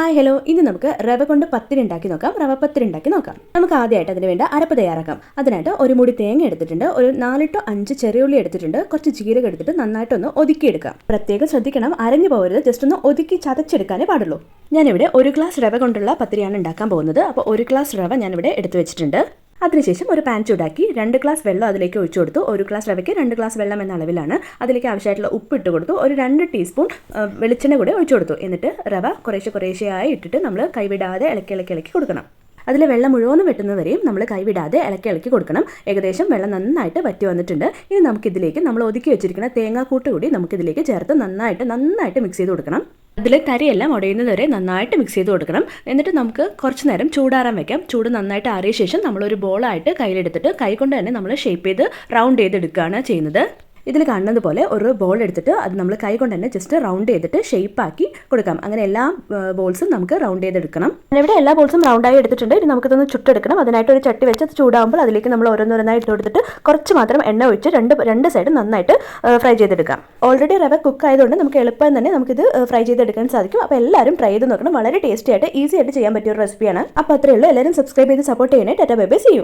Hi hello. ഇന്ന് നമുക്ക് റവ കൊണ്ട് പത്തിരി ഉണ്ടാക്കി നോക്കാം. റവ പത്തിരി ഉണ്ടാക്കി നോക്കാം. നമുക്ക് ആദ്യമായിട്ട് അതിന് വേണ്ട അരപ്പ് തയ്യാറാക്കാം. അതിനായിട്ട് ഒരു മുടി തേങ്ങ എടുത്തിട്ടുണ്ട്. ഒരു നാലിട്ടോ അഞ്ച് ചെറിയുള്ളി എടുത്തിട്ടുണ്ട്. കുറച്ച് ജീരകം എടുത്തിട്ട് നന്നായിട്ടൊന്ന് ഒതുക്കിയെടുക്കാം. പ്രത്യേകം ശ്രദ്ധിക്കണം അരഞ്ഞു പോകരുത്. ജസ്റ്റ് ഒന്ന് ഒതുക്കി ചതച്ചെടുക്കാനേ പാടുള്ളൂ. ഞാനിവിടെ ഒരു ഗ്ലാസ് റവ കൊണ്ടുള്ള പത്തിരിയാണ് ഉണ്ടാക്കാൻ പോകുന്നത്. അപ്പോൾ ഒരു ഗ്ലാസ് റവ ഞാനിവിടെ എടുത്തു വെച്ചിട്ടുണ്ട്. അതിനുശേഷം ഒരു പാൻ ചൂടാക്കി രണ്ട് ഗ്ലാസ് വെള്ളം അതിലേക്ക് ഒഴിച്ചു കൊടുത്തു. ഒരു ഗ്ലാസ് റവയ്ക്ക് രണ്ട് ഗ്ലാസ് വെള്ളം എന്ന അളവിലാണ് അതിലേക്ക് ആവശ്യമായിട്ടുള്ള ഉപ്പ് ഇട്ട് കൊടുത്തു. ഒരു രണ്ട് ടീസ്പൂൺ വെളിച്ചെണ്ണ കൂടെ ഒഴിച്ചു കൊടുത്തു. എന്നിട്ട് റവ കുറേശ്ശെ കുറേശ്ശെയായി ഇട്ടിട്ട് നമ്മൾ കൈവിടാതെ ഇളക്കി ഇളക്കി ഇളക്കി കൊടുക്കണം. അതിൽ വെള്ളം മുഴുവനും വെട്ടുന്നവരെയും നമ്മൾ കൈവിടാതെ ഇളക്കി ഇളക്കി കൊടുക്കണം. ഏകദേശം വെള്ളം നന്നായിട്ട് വറ്റി വന്നിട്ടുണ്ട്. ഇനി നമുക്കിതിലേക്ക് നമ്മൾ ഒതുക്കി വെച്ചിരിക്കുന്ന തേങ്ങാക്കൂട്ട് കൂടി നമുക്കിതിലേക്ക് ചേർത്ത് നന്നായിട്ട് നന്നായിട്ട് മിക്സ് ചെയ്ത് കൊടുക്കണം. അതിൽ തരിയെല്ലാം ഉടയുന്നത് വരെ നന്നായിട്ട് മിക്സ് ചെയ്ത് കൊടുക്കണം. എന്നിട്ട് നമുക്ക് കുറച്ച് നേരം ചൂടാറാൻ വെക്കാം. ചൂട് നന്നായിട്ട് ആറിയ ശേഷം നമ്മളൊരു ബോളായിട്ട് കയ്യിലെടുത്തിട്ട് കൈ കൊണ്ട് തന്നെ നമ്മൾ ഷേപ്പ് ചെയ്ത് റൗണ്ട് ചെയ്തെടുക്കുകയാണ് ചെയ്യുന്നത്. ഇതിൽ കാണുന്നതുപോലെ ഒരു ബോൾ എടുത്തിട്ട് അത് നമ്മൾ കൈ കൊണ്ട് തന്നെ ജസ്റ്റ് റൗണ്ട് ചെയ്തിട്ട് ഷേപ്പ് ആക്കി കൊടുക്കാം. അങ്ങനെ എല്ലാ ബോൾസും നമുക്ക് റൗണ്ട് ചെയ്തെടുക്കണം. ഇവിടെ എല്ലാ ബോൾസും റൗണ്ടായി എടുത്തിട്ടുണ്ട്. ഇനി നമുക്കിതൊന്ന് ചുട്ടെടുക്കണം. അതിനായിട്ട് ഒരു ചട്ടി വെച്ച് ചൂടാകുമ്പോൾ അതിലേക്ക് നമ്മൾ ഓരോന്നോരോന്നായിട്ട് കൊടുത്തിട്ട് കുറച്ച് മാത്രം എണ്ണ ഒഴിച്ച് രണ്ട് രണ്ട് സൈഡും നന്നായിട്ട് ഫ്രൈ ചെയ്തെടുക്കാം. ഓൾറെഡി റവ കുക്ക് ആയതുകൊണ്ട് നമുക്ക് എളുപ്പം തന്നെ നമുക്കിത് ഫ്രൈ ചെയ്തെടുക്കാൻ സാധിക്കും. അപ്പോൾ എല്ലാവരും ട്രൈ ചെയ്ത് നോക്കണം. വളരെ ടേസ്റ്റി ആയിട്ട് ഈസി ആയിട്ട് ചെയ്യാൻ പറ്റിയ ഒരു റെസിപ്പിയാണ് അപ്പോൾ അത്രയേ ഉള്ളൂ. എല്ലാവരും സബ്സ്ക്രൈബ് ചെയ്ത് സപ്പോർട്ട് ചെയ്യണേ. Tata bye bye see you